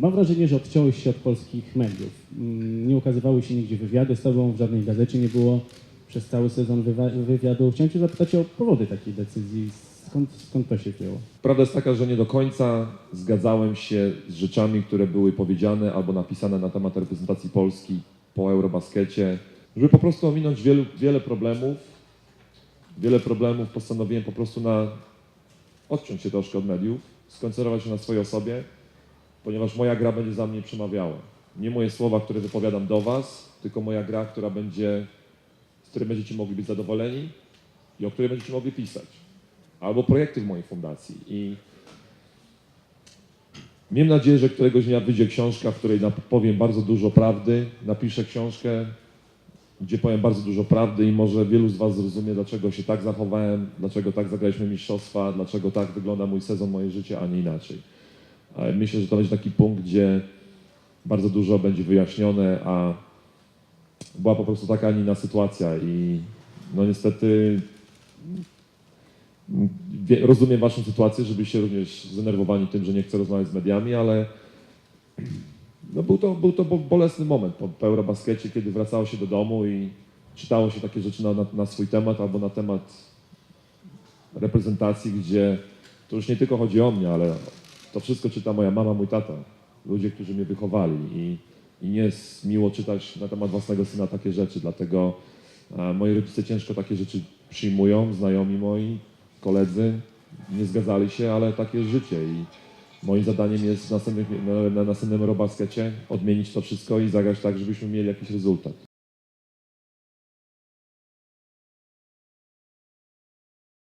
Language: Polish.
Mam wrażenie, że odciąłeś się od polskich mediów. Mm, Nie ukazywały się nigdzie wywiady z tobą, w żadnej gazecie nie było przez cały sezon wywiadu. Chciałem cię zapytać o powody takiej decyzji. Skąd, skąd to się wzięło? Prawda jest taka, że nie do końca zgadzałem się z rzeczami, które były powiedziane albo napisane na temat reprezentacji Polski po Eurobaskecie. Żeby po prostu ominąć wielu, wiele problemów, wiele problemów postanowiłem po prostu na odciąć się troszkę od mediów, skoncentrować się na swojej osobie, ponieważ moja gra będzie za mnie przemawiała. Nie moje słowa, które wypowiadam do Was, tylko moja gra, która będzie, z której będziecie mogli być zadowoleni i o której będziecie mogli pisać albo projekty w mojej fundacji. I miejmy nadzieję, że któregoś dnia wyjdzie książka, w której powiem bardzo dużo prawdy. Napiszę książkę, gdzie powiem bardzo dużo prawdy i może wielu z Was zrozumie, dlaczego się tak zachowałem, dlaczego tak zagraliśmy mistrzostwa, dlaczego tak wygląda mój sezon, moje życie, a nie inaczej. Ale myślę, że to będzie taki punkt, gdzie bardzo dużo będzie wyjaśnione, a była po prostu taka, a nie inna sytuacja i no niestety rozumiem Waszą sytuację, żebyście również zdenerwowani tym, że nie chcę rozmawiać z mediami, ale no był, to, był to bo- bolesny moment po, po Eurobaskecie, kiedy wracało się do domu i czytało się takie rzeczy na, na, na swój temat albo na temat reprezentacji, gdzie to już nie tylko chodzi o mnie, ale to wszystko czyta moja mama, mój tata, ludzie, którzy mnie wychowali. I, i nie jest miło czytać na temat własnego syna takie rzeczy, dlatego a, moi rodzice ciężko takie rzeczy przyjmują, znajomi moi, koledzy nie zgadzali się, ale takie jest życie. I moim zadaniem jest w następnym, na, na następnym Eurobaskecie odmienić to wszystko i zagrać tak, żebyśmy mieli jakiś rezultat.